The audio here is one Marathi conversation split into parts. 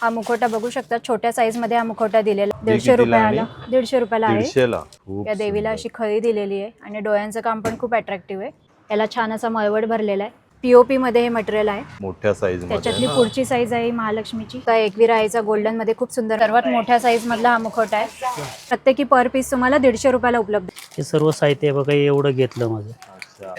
हा मुखवटा बघू शकता. छोट्या साईजमध्ये हा मुखवटा दिलेला दीडशे रुपयाला दीडशे रुपयाला आहे. या देवीला. अशी खळी दिलेली आहे आणि डोळ्यांचं काम पण खूप अट्रॅक्टिव्ह आहे. याला छान असा मळवट भरलेला आहे. पीओपी मध्ये हे मटेरियल आहे. मोठ्या साईजमध्ये त्याच्यातली? पुढची साईज आहे ही महालक्ष्मीची एकविरा आईचा गोल्डनमध्ये खूप सुंदर सर्वात मोठ्या साईज मधला हा मुखवटा आहे. प्रत्येकी पर पीस तुम्हाला दीडशे रुपयाला उपलब्ध आहे. हे सर्व साहित्य बघा एवढं घेतलं माझं. अच्छा.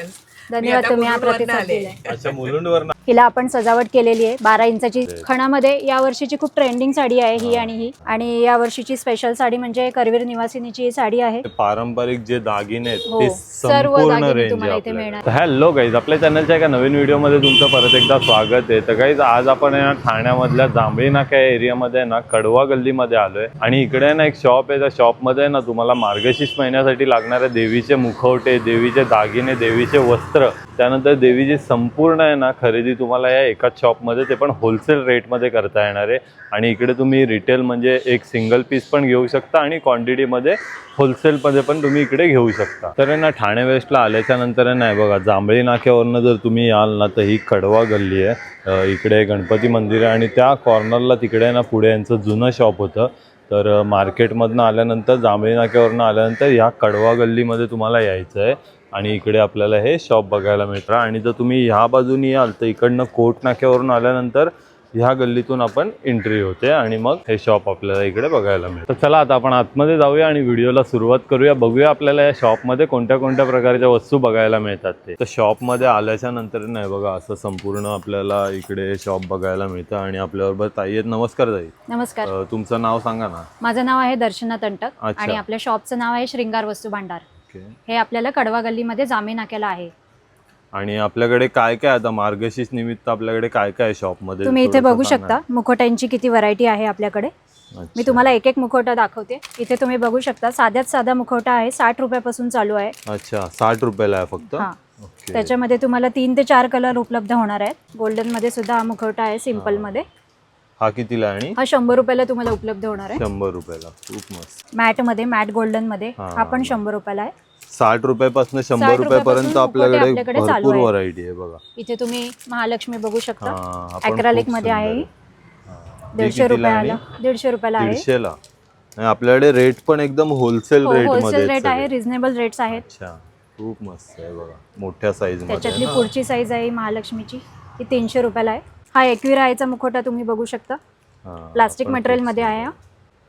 धन्यवाद तुम्ही हा प्रतिसाद दिलाय. मुलुंडवर हिला आपण सजावट केलेली आहे. बारा इंचाची खणामध्ये या वर्षीची खूप ट्रेंडिंग साडी आहे ही आणि ही. आणि या वर्षीची स्पेशल साडी म्हणजे करवीर निवासिनीची ही साडी आहे. पारंपरिक जे दागिने आहेत हो, ते सर्व संपूर्ण दागिने रेंज तुम्हाला इथे मिळणार. हॅलो गाईज आपल्या चॅनलच्या एका नवीन व्हिडिओमध्ये तुमचं परत एकदा स्वागत आहे. तर गाईज आज आपण ना ठाण्यामधल्या जांभळी नाका या एरियामध्ये ना कडवा गल्लीमध्ये आलोय. आणि इकडे ना एक शॉप आहे. त्या शॉपमध्ये ना तुम्हाला मार्गशीर्ष महिन्यासाठी लागणारे देवीचे मुखवटे देवीचे दागिने देवीचे वस्त्र त्यानंतर देवीची संपूर्ण आहे ना खरेदी तुम्हाला या एकाच शॉपमध्ये ते पण होलसेल रेटमध्ये करता येणार आहे. आणि इकडे तुम्ही रिटेल म्हणजे एक सिंगल पीस पण घेऊ शकता आणि क्वांटिटीमध्ये होलसेलमध्ये पण तुम्ही इकडे घेऊ शकता. तर ना ठाणे वेस्टला आल्याच्यानंतर नाही बघा जांभळी नाक्यावरनं जर तुम्ही याल ना तर ही कडवा गल्ली आहे. इकडे गणपती मंदिर आहे आणि त्या कॉर्नरला तिकडे आहे ना पुढे यांचं जुनं शॉप होतं. तर मार्केटमधनं आल्यानंतर जांभळी नाक्यावरनं आल्यानंतर ह्या कडवा गल्लीमध्ये तुम्हाला यायचं आहे आणि इकडे आपल्याला हे शॉप बघायला मिळतं. आणि जर तुम्ही ह्या बाजूनी याल तर इकडनं कोट नाक्यावरून आल्यानंतर ह्या गल्लीतून आपण एंट्री होते आणि मग हे शॉप आपल्याला इकडे बघायला मिळतं. तर चला आता आपण आतमध्ये जाऊया आणि व्हिडिओला सुरुवात करूया. बघूया आपल्याला या शॉपमध्ये कोणत्या कोणत्या प्रकारच्या वस्तू बघायला मिळतात ते. तर शॉपमध्ये आल्याच्यानंतर नाही बघा असं संपूर्ण आपल्याला इकडे शॉप बघायला मिळतं आणि आपल्याबरोबर ताई आहेत. नमस्कार ताई. नमस्कार. तुमचं नाव सांगा ना. माझं नाव आहे दर्शना तंटक. आणि आपल्या शॉपचं नाव आहे श्रृंगार वस्तू भांडार. हे आपल्याला कडवा गल्लीमध्ये जामे नाक्याला आहे. आणि आपल्याकडे काय काय आता? मार्गशीर्ष निमित्त आपल्याकडे काय काय शॉपमध्ये? तुम्ही इथे बघू. शकता मुखवट्यांची किती व्हरायटी आहे आपल्याकडे. मी. तुम्हाला एक एक मुखवटा दाखवते. इथे तुम्ही बघू शकता साध्यात साधा मुखवटा आहे साठ रुपयापासून चालू आहे. अच्छा साठ रुपयाला आहे फक्त? त्याच्यामध्ये तुम्हाला तीन ते चार कलर उपलब्ध होणार आहेत. गोल्डनमध्ये सुद्धा हा मुखवटा आहे सिंपलमध्ये. हा कितीला आणि हा शंभर रुपयाला तुम्हाला उपलब्ध होणार आहे शंभर रुपयाला खूप मस्त मॅटमध्ये मॅट गोल्डनमध्ये हा. हा पण शंभर रुपयाला आहे साठ रुपयापासून शंभर रुपयापर्यंत आपल्याकडे चालू भरपूर आहे. व्हरायटी आहे बघा इथे तुम्ही महालक्ष्मी बघू शकता हा, हा पण अॅक्रालिक खूप मध्ये आहे ही. हा. दीडशे कितीला रुपयाला? दीडशे रुपयाला आहे दीडशेला आणि आपल्याकडे रेट पण एकदम होलसेल हो रेटमध्ये होलसेल आहेत रेट आहे सगळे. रिझनेबल रेट्स आहेत अच्छा खूप मस्त आहे बघा मोठ्या साईजमध्ये त्याच्यातली. पुढची साईज आहे महालक्ष्मीची ती तीनशे रुपयाला आहे हा एकविरा आयचा मुखवटा तुम्ही बघू शकता प्लास्टिक मटेरियलमध्ये आहे. हा.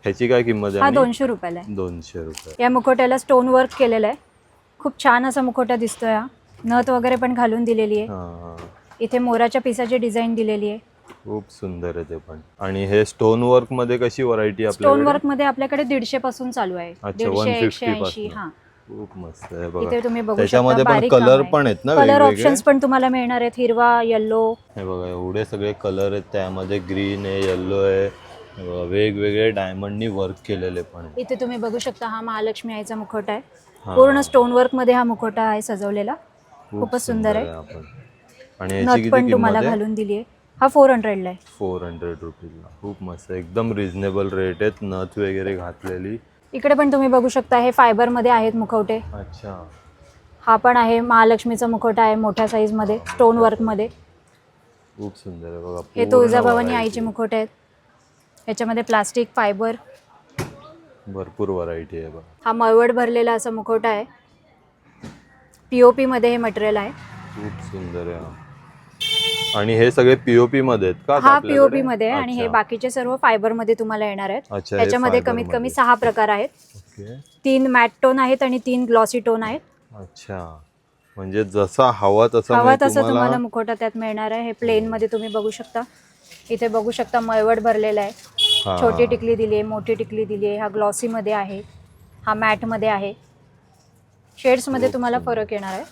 ह्याची काय किंमत हा? दोनशे रुपयाला आहे दोनशे रुपये या मुखवट्याला स्टोन वर्क केलेलं आहे खूप छान असा मुखवटा दिसतोय हा नथ वगैरे पण घालून दिलेली आहे हा. इथे मोराच्या पिसाची डिझाईन दिलेली आहे खूप सुंदर आहे ते पण आणि हे स्टोन वर्कमध्ये कशी व्हरायटी स्टोन वर्कमध्ये आपल्याकडे दीडशे पासून चालू आहे अच्छा, दीडशे 150 एकशे ऐंशी पासून. हा खूप मस्त आहे बघा. इथे तुम्ही बघू त्याच्यामध्ये शकता पण बारीक कलर काम. पण आहेत ना कलर वेगवेगळे? ऑप्शन्स पण तुम्हाला मिळणार आहेत. हिरवा येल्लो हे बघा एवढे सगळे कलर आहेत. त्यामध्ये ग्रीन आहे येल्लो आहे. हे बघा, वेगवेगळे डायमंडनी वर्क केलेले पण आहे. इथे तुम्ही बघू शकता हा महालक्ष्मी आईचा मुखवटा आहे. हा. पूर्ण स्टोन वर्कमध्ये हा मुखवटा आहे सजवलेला. खूप खूपच सुंदर आहे आपण. आणि याची नथ किती पण किंमत तुम्हाला आहे? घालून दिली आहे. हा फोर हंड्रेडला आहे. फोर हंड्रेड रुपीजला खूप मस्त. एकदम रिझनेबल रेट आहेत. नथ वगैरे घातलेली. इकडे पण तुम्ही बघू शकता हे फायबरमध्ये आहेत मुखवटे. अच्छा. हा पण आहे महालक्ष्मीचा मुखवटा आहे मोठ्या साईजमध्ये स्टोन वर्कमध्ये. खूप सुंदर आहे बघा हे पूर्ण तुळजाभवानी variety. आईचे मुखवटे आहेत. याच्यामध्ये प्लास्टिक फायबर भरपूर व्हरायटी आहे बघा. हा मळवट भरलेला असा मुखवटा आहे. पीओपी मध्ये हे मटेरियल आहे. खूप सुंदर आहे हा. आणि हे सगळे पीओपी मध्ये आहेत का आता हा? पीओपी मध्ये आणि हे. बाकीचे सर्व फायबरमध्ये तुम्हाला येणार आहेत. त्याच्यामध्ये कमीत कमी. सहा प्रकार आहेत. तीन मॅट टोन आहेत आणि तीन ग्लॉसी टोन आहेत. अच्छा. म्हणजे जसा हवा तसा हवा म्हणजे तसं तुम्हाला मुखवटा त्यात मिळणार आहे. हे प्लेन मध्ये तुम्ही बघू शकता. इथे बघू शकता मळवट भरलेला आहे. छोटी टिकली दिली आहे मोठी टिकली दिली आहे. हा ग्लॉसी मध्ये आहे. हा मॅटमध्ये आहे. शेड्समध्ये तुम्हाला फरक येणार आहे.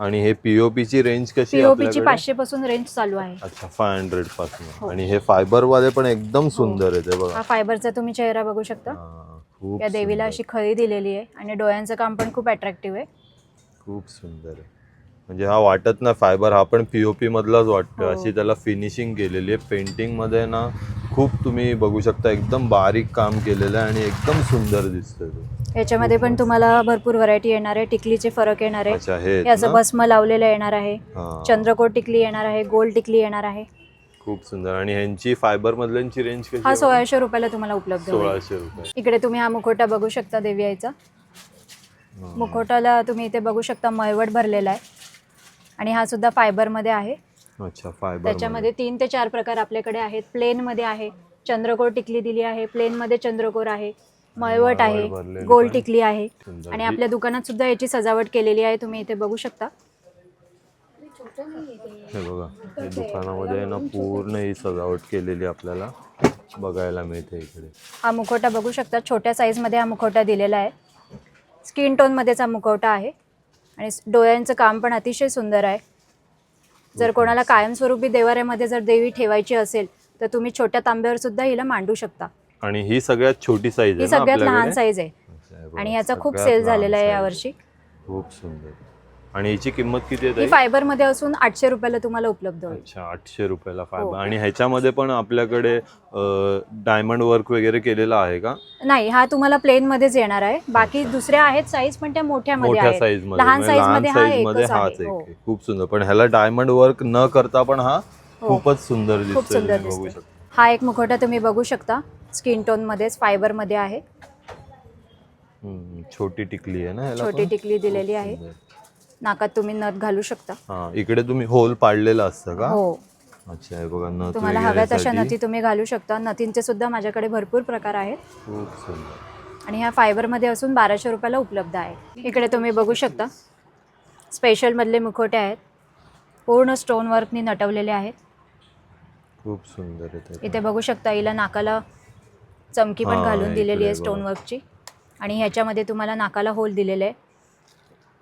आणि हे पीओपी ची रेंज कशी पीओपी ची? पाचशे पासून रेंज चालू आहे. अच्छा फाय हंड्रेडपासून. हो. आणि हे फायबर वाले पण एकदम सुंदर आहे ते बघा. हा फायबरचा तुम्ही चेहरा बघू शकता. हा, खूप या देवीला सुंदर. अशी खळी दिलेली आहे आणि डोळ्यांचं काम पण खूप अट्रॅक्टिव्ह आहे. खूप सुंदर आहे. म्हणजे हा वाटत ना फायबर हा पण पीओपी मधलाच वाटतो हो. अशी त्याला फिनिशिंग केलेली आहे. पेंटिंगमध्ये ना खूप तुम्ही बघू शकता एकदम बारीक काम केलेलं आहे आणि एकदम सुंदर दिसतंय ते. याच्यामध्ये पण तुम्हाला भरपूर व्हरायटी येणार आहे टिकलीचे फरक येणार आहे. अच्छा हे आहेत असं ना? भस्म लावलेलं येणार आहे. हा. चंद्रकोट टिकली येणार आहे गोल टिकली येणार आहे. खूप सुंदर. आणि ह्यांची फायबर मधल्यांची रेंज कशी हा आहे? सोळाशे रुपयाला तुम्हाला उपलब्ध होईल. सोळाशे रुपये. इकडे तुम्ही हा मुखोटा बघू शकता देवी आईचा. मुखोटाला तुम्ही इथे बघू शकता मळवट भरलेला आहे. आणि हा सुद्धा फायबरमध्ये आहे. अच्छा फायबर त्याच्यामध्ये तीन ते चार प्रकार आपल्याकडे आहेत. प्लेनमध्ये आहे चंद्रकोर टिकली दिली आहे. प्लेनमध्ये चंद्रकोर आहे. मळवट आहे भरलेली गोल पण टिकली आहे. सुंदर. आणि आपल्या दुकानात सुद्धा याची सजावट केलेली आहे तुम्ही इथे बघू शकता. हे बघा हे दुकानामध्ये आहे ना पूर्ण ही सजावट केलेली आपल्याला बघायला मिळते इकडे. हा मुखवटा बघू शकता छोट्या साईजमध्ये हा मुखवटा दिलेला आहे. स्किन टोनमध्येच हा मुखवटा आहे. आणि स- डोळ्यांचं काम पण अतिशय सुंदर आहे. जर कोणाला कायमस्वरूपी देवाऱ्यामध्ये जर देवी ठेवायची असेल तर तुम्ही छोट्या तांब्यावर सुद्धा हिला मांडू शकता. आणि ही सगळ्यात छोटी साईज ही आहे ना सगळ्यात लहान आपल्याकडे? साईज आहे हे आणि याचा खूप सगळ्यात सेल झालेला आहे. यावर्षी खूप सुंदर. आणि याची किंमत किती ही आहे ताई? फायबरमध्ये असून आठशे रुपयाला तुम्हाला उपलब्ध होईल. अच्छा आठशे रुपयाला हो. फायबर आणि ह्याच्यामध्ये पण आपल्याकडे डायमंड वर्क वगैरे केलेलं आहे का? नाही हा तुम्हाला प्लेन मध्येच येणार आहे. बाकी दुसऱ्या आहेत साईज पण त्या मोठ्या आहेत. साईजमध्ये. लहान म्हणजे साईजमध्ये हा size मध्ये एकच हाच आहे एक हो. आहे. खूप सुंदर. पण ह्याला डायमंड वर्क न करता पण हा हो. खूपच सुंदर खूप दिसतोय सुंदर तुम्ही बघू दिसतोय. शकता. हा एक मुखवटा तुम्ही बघू शकता. स्किन टोन मध्येच फायबरमध्ये आहे. हम्म, छोटी टिकली आहे ना ह्याला छोटी पण? टिकली दिलेली आहे. सुंदर. नाकात तुम्ही नथ घालू शकता. हा इकडे तुम्ही होल पाडलेलं असतं का? हो. अच्छा हे बघा नथ तुम्हाला हव्या तशा वगैरेसाठी. नथी तुम्ही घालू शकता. नथींचे सुद्धा माझ्याकडे भरपूर प्रकार आहेत. खूप सुंदर. आणि ह्या फायबरमध्ये असून बाराशे रुपयाला उपलब्ध आहे. इकडे तुम्ही बघू शकता. स्पेशलमधले मुखवटे आहेत. पूर्ण स्टोन वर्कनी नटवलेले आहेत. खूप सुंदर आहे ते. इथे बघू शकता हिला नाकाला चमकी पण हा, घालून दिलेली आहे स्टोन बघा. वर्कची आणि ह्याच्यामध्ये तुम्हाला नाकाला होल दिलेले आहे.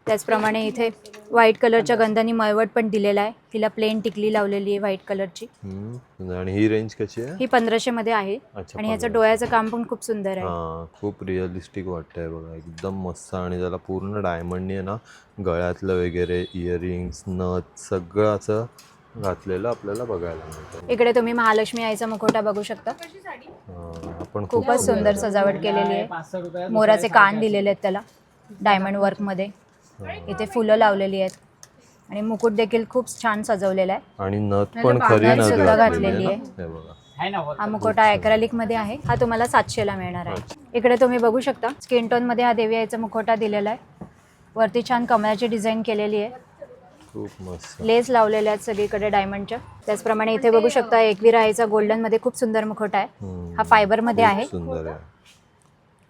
त्याचप्रमाणे इथे व्हाईट कलरच्या गंधानी मळवट पण दिलेला आहे. हिला प्लेन टिकली लावलेली आहे व्हाईट कलरची हम्म, सुंदर. आणि ही रेंज कशी आहे? ही पंधराशे मध्ये आहे. अच्छा आणि ह्याचं. डोळ्याचं काम पण खूप सुंदर आहे. हा खूप रिअलिस्टिक वाटतंय बघा. एकदम मस्त आणि त्याला पूर्ण डायमंडनी आहे ना गळ्यातलं वगैरे इयरिंग्स नथ सगळं असं घातलेलं आपल्याला बघायला मिळतं. इकडे तुम्ही महालक्ष्मी आईचा मुखवटा बघू शकता. हा, खूप खूपच सुंदर सजावट केलेली आहे. मोराचे कान दिलेले आहेत त्याला डायमंड वर्कमध्ये इथे फुलं लावलेली आहेत. आणि मुकुट देखील खूप छान सजवलेला आहे. आणि नथ पण खरी सुद्धा घातलेली आहे? हे बघा. हा मुखवटा ॲक्रेलिकमध्ये आहे. हा तुम्हाला सातशेला मिळणार आहे. इकडे तुम्ही बघू शकता स्किन टोनमध्ये हा देवी आईचा मुखवटा दिलेला आहे. वरती छान कमळाची डिझाईन केलेली आहे. खूप मस्त. लेस लावलेल्या आहेत सगळीकडे डायमंडच्या. त्याचप्रमाणे इथे बघू शकता एकवीर आईचा गोल्डनमध्ये खूप सुंदर मुखवटा आहे. हा फायबरमध्ये आहे. सुंदर आहे.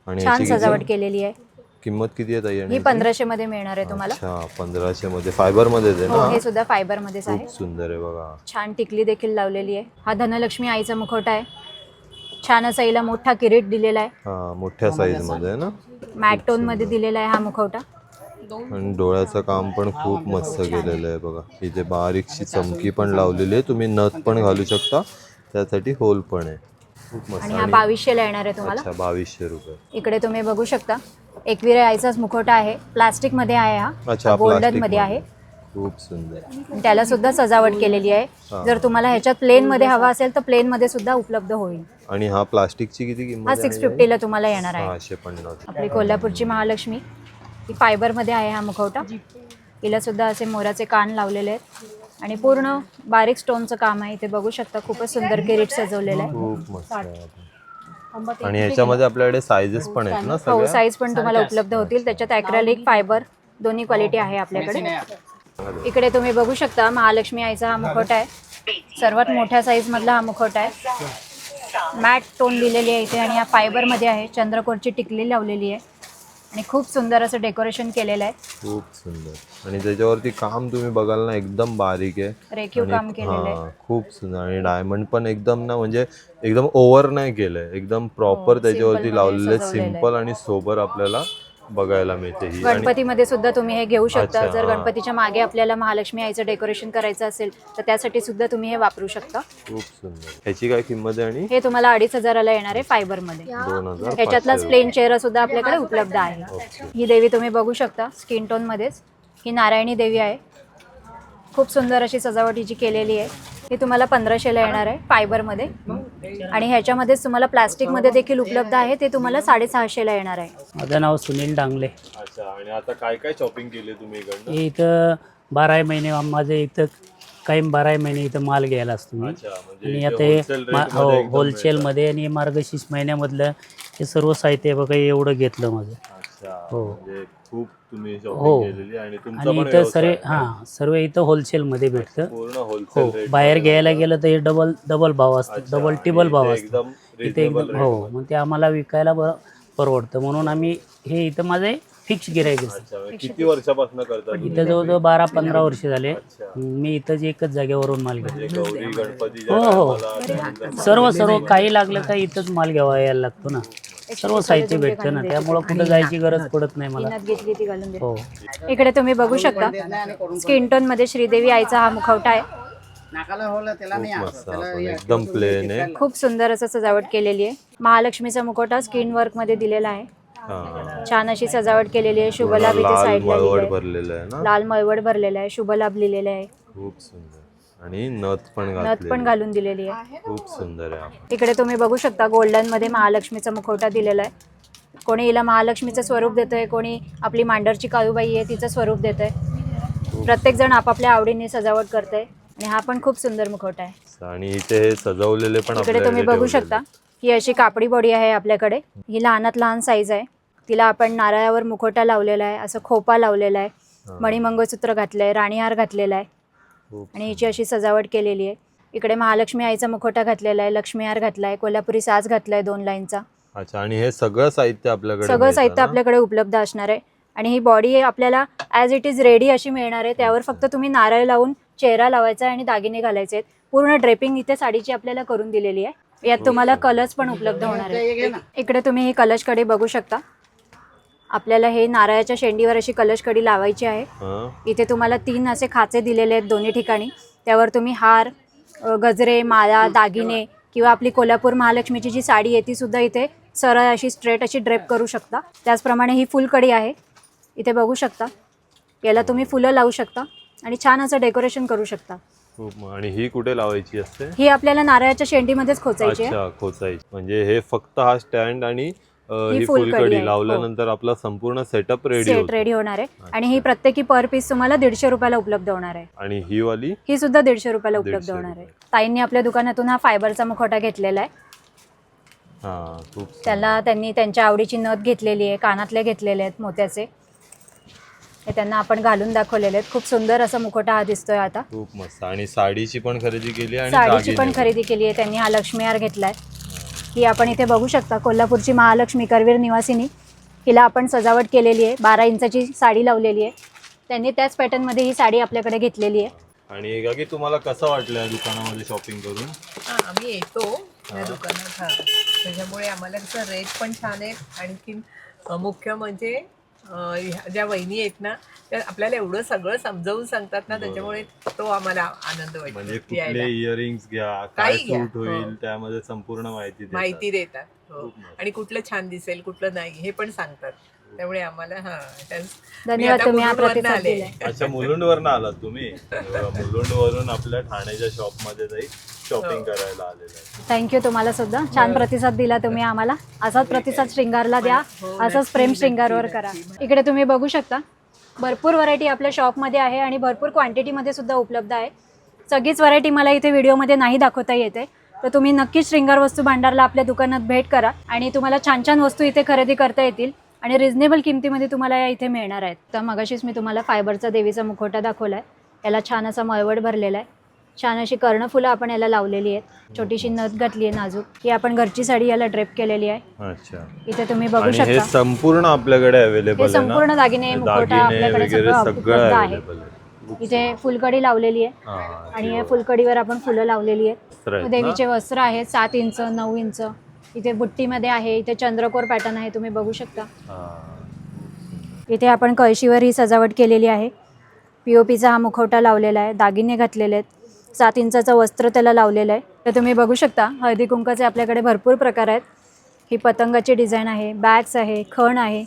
आणि छान याची सजावट केलेली आहे. किंमत किती आहे ताई? आणि ही पंधराशे मध्ये मिळणार आहे तुम्हाला. अच्छा पंधराशे मध्ये. फायबरमध्ये आहे हो ना? हे सुद्धा फायबर मध्येच आहे. खूप सुंदर आहे बघा. छान टिकली देखील लावलेली आहे. हा धनलक्ष्मी आईचा मुखवटा आहे. छान असा हिला मोठा किरीट दिलेला आहे. हा मोठ्या साईजमध्ये आहे ना? मॅट टोनमध्ये दिलेला आहे हा मुखवटा आणि डोळ्याचं काम पण खूप मस्त केलेलं आहे बघा. इथे बारीकशी चमकी पण लावलेली आहे. तुम्ही नथ पण घालू शकता. त्यासाठी होल पण आहे. खूप मस्त. आणि हा आणि बावीसशेला येणार आहे तुम्हाला. अच्छा बावीसशे रुपये. इकडे तुम्ही बघू शकता. एकवीर आईचाच मुखवटा आहे. प्लास्टिकमध्ये आहे अच्छा हा गोल्डन plastic मध्ये आहे. खूप सुंदर. आणि त्याला सुद्धा सजावट केलेली आहे. जर तुम्हाला ह्याच्यात प्लेन मध्ये हवा असेल तर प्लेन मध्ये सुद्धा उपलब्ध होईल. आणि हा प्लास्टिकची किती किंमत हा सिक्स फिफ्टीला तुम्हाला येणार आहे. सहाशे पन्नास. आपली कोल्हापूरची महालक्ष्मी. ही फायबरमध्ये आहे हा मुखवटा. हिला सुद्धा असे मोराचे कान लावलेले आहेत. आणि पूर्ण बारीक स्टोनचं काम आहे. इथे बघू शकता खूपच सुंदर किरीट सजवलेलं आहे. खूप मस्त आहे. आणि ह्याच्यामध्ये आपल्याकडे साईजेस पण आहेत ना हो सगळ्या? साईज पण तुम्हाला उपलब्ध होतील. त्याच्यात ॲक्रेलिक फायबर दोन्ही क्वालिटी आहे आपल्याकडे. इकडे तुम्ही बघू शकता महालक्ष्मी आईचा हा मुखवटा आहे. सर्वात मोठ्या साईज मधला हा मुखवटा आहे. मॅट टोन दिलेली आहे इथे आणि या फायबरमध्ये आहे. चंद्रकोरची टिकली लावलेली आहे. आणि खूप सुंदर असं डेकोरेशन केलेलं आहे. खूप सुंदर. आणि त्याच्यावरती काम तुम्ही बघाल ना एकदम बारीक आहे. रेखीव काम केलेलं आहे. हा, खूप सुंदर. आणि डायमंड पण एकदम ना म्हणजे एकदम ओव्हर नाही केलंय. एकदम प्रॉपर त्याच्यावरती मध्ये लावलेले. सिंपल आणि सोबर आपल्याला बघायला मिळते ही. आणि गणपतीमध्ये सुद्धा तुम्ही हे घेऊ शकता. अच्छा, जर हा. गणपतीच्या मागे आपल्याला महालक्ष्मी आईचं डेकोरेशन करायचं असेल तर त्यासाठी सुद्धा तुम्ही हे वापरू शकता. खूप सुंदर. ह्याची काय किंमत आहे आणि? हे तुम्हाला अडीच हजाराला येणार आहे फायबरमध्ये. दोन हजार ह्याच्यातलाच प्लेन चेहरा सुद्धा आपल्याकडे उपलब्ध आहे. ओके. ही देवी तुम्ही बघू शकता स्किन टोन मध्येच. ही नारायणी देवी आहे. खूप सुंदर अशी सजावट हिची केलेली आहे. ही तुम्हाला पंधराशेला येणार आहे फायबरमध्ये. आणि ह्याच्यामध्येच तुम्हाला प्लास्टिकमध्ये देखील उपलब्ध आहे ते तुम्हाला साडेसहाशेला येणार आहे. माझं नाव सुनील डांगले. अच्छा आणि आता काय काय शॉपिंग केली तुम्ही इकडनं? हे इथं बारा महिने माझं इथं कायम बारा महिने इथं माल घ्यायला असतो मी. अच्छा म्हणजे आणि इथे आता हे wholesale मा- rate हो मध्ये एकदम होलसेलमध्ये आणि मार्गशीर्ष महिन्यामधलं हे सर्व साहित्य बघा एवढं घेतलं माझं. अच्छा. हो. म्हणजे खूप तुम्ही हो. शॉपिंग केलेली आणि तुमचा आणि पण इथं व्यवसाय सर्व आहे. हां सर्व इथं होलसेलमध्ये भेटतं. पूर्ण हो होलसेल रेट बाहेर घ्यायला गेलं तर हे डबल डबल भाव असतो अच्छा, डबल टिबल भाव असतो एकदम इथे reasonable एकदम rate हो मग ते आम्हाला विकायला बरं परवडतं. म्हणून आम्ही हे इथं माझे फिक्स गिरायक आहे अच्छा म्हणजे किती वर्षापासून करता तुम्ही? इथं जवळजवळ बारा पंधरा वर्ष झाले. अच्छा. मी इथंच एकच जागेवरून माल घेतो. म्हणजे गणपतीच्या हो, हो. टायमाला त्यानंतर सर्व सर्व काही लागलं तर इथंच माल घ्यावा यायला लागतो ना. सर्व साहित्य भेटतं ना त्यामुळं कुठं जायची गरज पडत नाही मला. पिनात घेतली ती घालून दे. हो. इकडे तुम्ही बघू शकता स्किन टोनमध्ये श्रीदेवी आईचा हा मुखवटा आहे. एकदम प्लेन आहे. खूप सुंदर असं सजावट केलेली आहे. महालक्ष्मीचा मुखवटा स्किन वर्कमध्ये दिलेला आहे. छान अशी सजावट केलेली आहे. शुभ लाभ इथे साईडला ना? लाल मळवट भरलेला आहे. शुभ लाभ लिहिलेला आहे. खूप सुंदर. आणि नथ पण नथ पण घालून दिलेली आहे. खूप सुंदर आहे इकडे तुम्ही बघू शकता गोल्डनमध्ये महालक्ष्मीचा मुखवटा दिलेला आहे. कोणी हिला महालक्ष्मीचं स्वरूप देतंय कोणी आपली मांडरची काळूबाई आहे तिचं स्वरूप देतंय. प्रत्येक जण आपापल्या आवडीने सजावट करतंय आणि हा पण खूप सुंदर मुखवटा आहे. आणि इथे हे सजवलेले पण इकडे तुम्ही बघू. शकता ही अशी कापडी बॉडी आहे आपल्याकडे. ही लहानात लहान साईज आहे. तिला आपण नारळावर मुखवटा लावलेला आहे असं खोपा लावलेला आहे हा. मणिमंगळसूत्र घातलंय राणीहार घातलेला आहे. आणि हिची अशी सजावट केलेली आहे. इकडे महालक्ष्मी आईचा मुखवटा घातलेला आहे. लक्ष्मी हार घातलाय कोल्हापुरी साज घातलाय दोन लाईनचा. अच्छा आणि हे सगळं साहित्य आपल्याकडे सगळं साहित्य? आपल्याकडे उपलब्ध असणार आहे. आणि ही बॉडी आपल्याला ॲज इट इज रेडी अशी मिळणार आहे. त्यावर फक्त तुम्ही नारळ लावून चेहरा लावायचा आहे आणि दागिने घालायचे आहेत. पूर्ण ड्रेपिंग इथे साडीची आपल्याला करून दिलेली आहे. यात तुम्हाला कलर्स पण उपलब्ध होणार आहे इकडे तुम्ही ही कलश कडी बघू शकता. आपल्याला हे नारळाच्या शेंडीवर अशी कलश कडी लावायची आहे. इथे तुम्हाला तीन असे खाचे दिलेले आहेत दोन्ही ठिकाणी. त्यावर तुम्ही हार गजरे माळा दागिने किंवा आपली कोल्हापूर महालक्ष्मीची जी साडी आहे ती सुद्धा इथे सरळ अशी स्ट्रेट अशी ड्रेप करू शकता. त्याचप्रमाणे ही फुलकडी आहे. इथे बघू शकता. याला तुम्ही फुलं लावू शकता आणि छान असं डेकोरेशन करू शकता. आणि ही कुठे लावायची असते? ही आपल्याला नारळाच्या शेंडीमध्येच खोचायची खोचायची. म्हणजे हे फक्त हा स्टँड आणि ही आहे, हो. लावल्यानंतर आपला संपूर्ण सेटअप रेडी सेट रेडी होणार आहे. आणि ही प्रत्येकी पर पीस तुम्हाला दीडशे रुपयाला उपलब्ध होणार आहे. आणि ही वाली? ही सुद्धा दीडशे रुपयाला उपलब्ध 150 होणार आहे. ताईंनी आपल्या दुकानातून हा फायबरचा मुखवटा घेतलेला आहे. त्याला त्यांनी त्यांच्या आवडीची नथ घेतलेली आहे कानातले घेतलेले आहेत मोत्याचे. हे त्यांना आपण घालून दाखवलेले आहेत. खूप सुंदर असा मुखवटा हा दिसतोय आता. खूप मस्त. आणि साडीची पण खरेदी केली आणि साडीची पण. खरेदी केली आहे. त्यांनी हा लक्ष्मी हार घेतलाय. ही आपण इथे बघू शकता कोल्हापूरची महालक्ष्मी करवीर निवासिनी. हिला आपण सजावट केलेली आहे. बारा इंचाची साडी लावलेली आहे. त्यांनी त्याच पॅटर्नमध्ये ही साडी आपल्याकडे घेतलेली आहे. आणि काकी तुम्हाला कसं वाटलं या दुकानामध्ये शॉपिंग करून? हा आम्ही येतो या दुकानात. हा. त्याच्यामुळे आम्हाला कसं रेट पण छान आहे. आणखीन मुख्य म्हणजे ज्या वहिनी आहेत ना त्या आपल्याला एवढं सगळं समजावून सांगतात ना त्याच्यामुळे तो आम्हाला आनंद म्हणजे वाटतो कुठले यायला इयरिंग्स घ्या काय काही घ्या. सूट होईल हो. त्यामध्ये संपूर्ण माहिती देतात. माहिती देतात हो खूप मस्त. आणि कुठलं छान दिसेल कुठलं नाही हे पण सांगतात त्यामुळे आम्हाला हा धन्यवाद तुम्ही हा प्रतिसाद आले. दिलाय. अच्छा मुलुंड वरून आलात तुम्ही? मुलुंड वरून आपल्या ठाण्याच्या शॉपमध्ये जाईल शॉपिंग हो. करायला आलेलं आहे. थँक्यू तुम्हाला सुद्धा. छान प्रतिसाद दिला तुम्ही आम्हाला. असाच प्रतिसाद श्रृंगारला द्या. हो, असंच प्रेम श्रृंगारवर. करा. इकडे तुम्ही बघू शकता. भरपूर व्हरायटी आपल्या शॉपमध्ये आहे आणि भरपूर क्वांटिटीमध्ये सुद्धा उपलब्ध आहे. सगळीच व्हरायटी मला इथे व्हिडिओमध्ये नाही दाखवता येते. तर तुम्ही नक्कीच श्रृंगार वस्तू भांडारला आपल्या दुकानात भेट करा आणि तुम्हाला छान छान वस्तू इथे खरेदी करता येतील. आणि रिझनेबल किमतीमध्ये तुम्हाला या इथे मिळणार आहेत. तर मगाशीच मी तुम्हाला फायबरचा देवीचा मुखवटा दाखवला आहे याला छान असा मळवट भरलेला आहे. छान अशी कर्णफुलं आपण याला लावलेली आहेत. छोटीशी नथ घातली आहे नाजूक. ही आपण घरची साडी याला ड्रेप केलेली आहे. अच्छा. इथे तुम्ही बघू आणि हे शकता. संपूर्ण आपल्याकडे अवेलेबल आहे ना? संपूर्ण दागिने मुखवटा दागिने आपल्याकडे वगैरे सगळं आहे. अवेलेबल आहे. इथे फुलकडी लावलेली आहे. हा, आणि या फुलकडीवर आपण फुलं लावलेली आहेत. वस्त्र आहेत? देवीचे वस्त्र आहेत. सात इंच नऊ इंच. इथे बुट्टीमध्ये आहे इथे चंद्रकोर पॅटर्न आहे तुम्ही बघू शकता. इथे आपण कळशीवर ही सजावट केलेली आहे. पी ओ पीचा हा मुखवटा लावलेला आहे दागिने घातलेले आहेत सात इंचाचं वस्त्र त्याला लावलेलं आहे. तर तुम्ही बघू शकता हळदी कुंकाचे आपल्याकडे भरपूर प्रकार आहेत. ही पतंगाची डिझाईन आहे बॅग्स आहे खण आहे.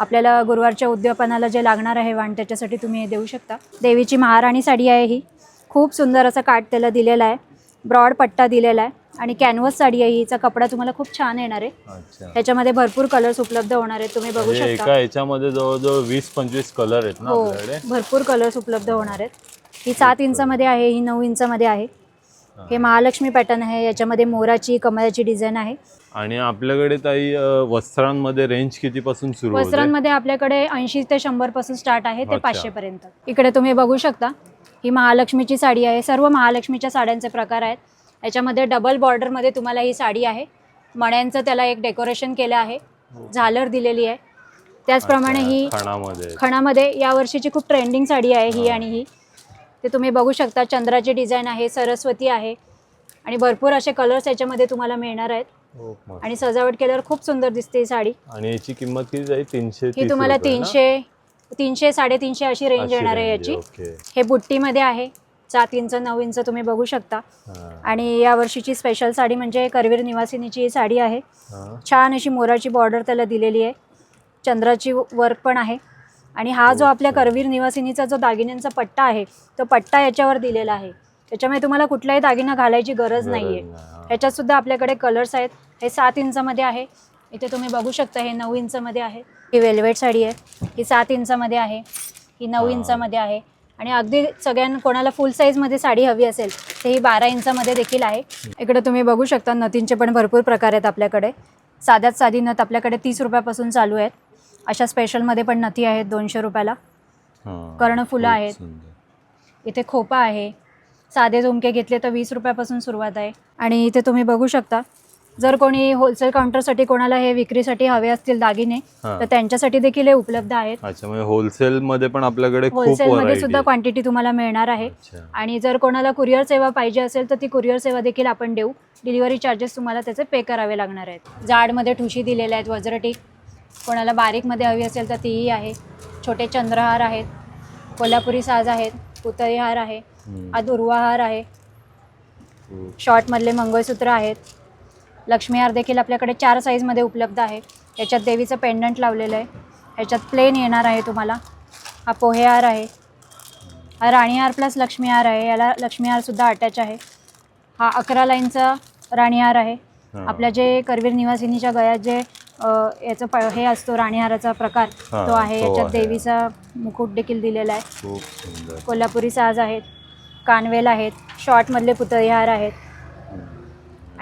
आपल्याला गुरुवारच्या उद्यापनाला जे लागणार आहे वाण त्याच्यासाठी तुम्ही हे देऊ शकता. देवीची महाराणी साडी आहे ही. खूप सुंदर असा काठ त्याला दिलेला आहे. ब्रॉड पट्टा दिलेला आहे. आणि कॅनव्हस साडी आहे हिचा कपडा तुम्हाला खूप छान येणार आहे. अच्छा. त्याच्यामध्ये भरपूर कलर्स उपलब्ध होणार आहेत. तुम्ही बघू म्हणजे शकता. एका याच्यामध्ये जवळजवळ वीस पंचवीस कलर आहेत ना हो आपल्याकडे? भरपूर कलर्स उपलब्ध होणार आहेत. ही सात इंचामध्ये आहे ही नऊ इंचामध्ये आहे. हे. महालक्ष्मी पॅटर्न आहे. याच्यामध्ये मोराची कमळाची डिझाईन आहे. आणि आपल्याकडे ताई अं, वस्त्रांमध्ये रेंज कितीपासून सुरू होते? वस्त्रांमध्ये आपल्याकडे ऐंशी ते शंभरपासून स्टार्ट आहे ते अच्छा. पाचशे पर्यंत इकडे तुम्ही बघू शकता. ही महालक्ष्मीची साडी आहे. सर्व महालक्ष्मीच्या साड्यांचे प्रकार आहेत. याच्यामध्ये डबल बॉर्डरमध्ये तुम्हाला ही साडी आहे. मण्यांचं त्याला एक डेकोरेशन केलं आहे. झालर दिलेली आहे. त्याचप्रमाणे ही खणामध्ये. या वर्षीची खूप ट्रेंडिंग साडी आहे ही आणि ही. ते तुम्ही बघू शकता चंद्राची डिझाईन आहे सरस्वती आहे. आणि भरपूर असे कलर्स याच्यामध्ये तुम्हाला मिळणार आहेत. हो. आणि सजावट केल्यावर खूप सुंदर दिसते ही साडी. आणि याची किंमत किती जाईल तीनशे ही तुम्हाला? तीनशे तीनशे साडेतीनशे अशी रेंज येणार आहे याची. हे बुट्टीमध्ये आहे. सात इंच नऊ इंच तुम्ही बघू शकता. आणि या वर्षीची स्पेशल साडी म्हणजे करवीर निवासिनीची ही साडी आहे. छान अशी मोराची बॉर्डर त्याला दिलेली आहे. चंद्राची वर्क पण आहे. आणि हा जो आपल्या करवीर निवासिनीचा जो दागिन्यांचा पट्टा आहे तो पट्टा याच्यावर दिलेला आहे. त्याच्यामुळे तुम्हाला कुठलाही दागिना घालायची गरज गरज नाही आहे नाही, हा. ह्याच्यात सुद्धा आपल्याकडे कलर्स आहेत. हे सात इंचामध्ये आहे. इथे तुम्ही बघू शकता हे नऊ इंचामध्ये आहे. ही वेल्वेट साडी आहे ही सात इंचामध्ये आहे ही नऊ हा. इंचामध्ये आहे आणि अगदी सगळ्यांना कोणाला फुल साईजमध्ये साडी हवी असेल तर ही बारा इंचामध्ये देखील आहे इकडे तुम्ही बघू शकता नथींचे पण भरपूर प्रकार आहेत आपल्याकडे साध्यात साधी नथ आपल्याकडे तीस रुपयापासून चालू आहेत अशा स्पेशलमध्ये पण नथी आहेत दोनशे रुपयाला हा. कर्णफुलं आहेत. सुंदर. इथे खोपा आहे साधे झुमके घेतले तर वीस रुपयापासून सुरुवात आहे आणि इथे तुम्ही बघू शकता जर कोणी होलसेल काउंटरसाठी कोणाला हे विक्रीसाठी हवे असतील दागिने हा. तर त्यांच्यासाठी देखील हे उपलब्ध आहेत. अच्छा म्हणजे होलसेल मध्ये पण आपल्याकडे खूप होलसेलमध्ये variety सुद्धा आहे. क्वांटिटी तुम्हाला मिळणार आहे. अच्छा. आणि जर कोणाला कुरिअर सेवा पाहिजे असेल तर ती कुरिअर सेवा देखील आपण देऊ. डिलिव्हरी चार्जेस तुम्हाला त्याचे पे करावे लागणार आहेत. जाडमध्ये ठुशी दिलेल्या आहेत वज्रटीक कोणाला बारीकमध्ये हवी असेल तर तीही आहे. छोटे चंद्रहार आहेत. कोल्हापुरी साज आहेत. पुतळी हार आहे. हम्म. हा दुर्वा हार आहे. शॉर्टमधले मंगळसूत्र आहेत. लक्ष्मी हार देखील आपल्याकडे चार साईजमध्ये उपलब्ध आहे. याच्यात देवीचं पेंडंट लावलेलं आहे. ह्याच्यात प्लेन येणार आहे तुम्हाला. हा पोहे हार आहे. हा राणी हार प्लस लक्ष्मी हार आहे. याला लक्ष्मी हारसुद्धा अटॅच आहे. हा अकरा लाईनचा राणी हार आहे. हा. आपल्या जे करवीर निवासिनीच्या गळ्यात जे याचं प हे असतो राणीहाराचा प्रकार तो आहे. याच्यात. देवीचा मुकुट देखील दिलेला आहे. कोल्हापुरी साज आहेत. कानवेल आहेत. शॉर्टमधले पुतळी हार आहेत.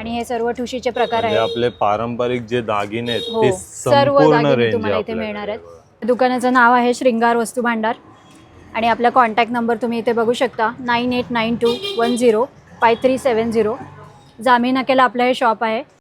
आणि हे सर्व ठुशीचे प्रकार म्हणजे आहेत. आपले पारंपरिक जे दागिने आहेत हो ते सर्व संपूर्ण दागिने रेंज तुम्हाला इथे मिळणार आहेत. दुकानाचं नाव आहे श्रृंगार वस्तू भांडार. आणि आपला कॉन्टॅक्ट नंबर तुम्ही इथे बघू शकता. Nine eight nine two one zero five three seven zero. जामी नाक्याला आपलं हे शॉप आहे.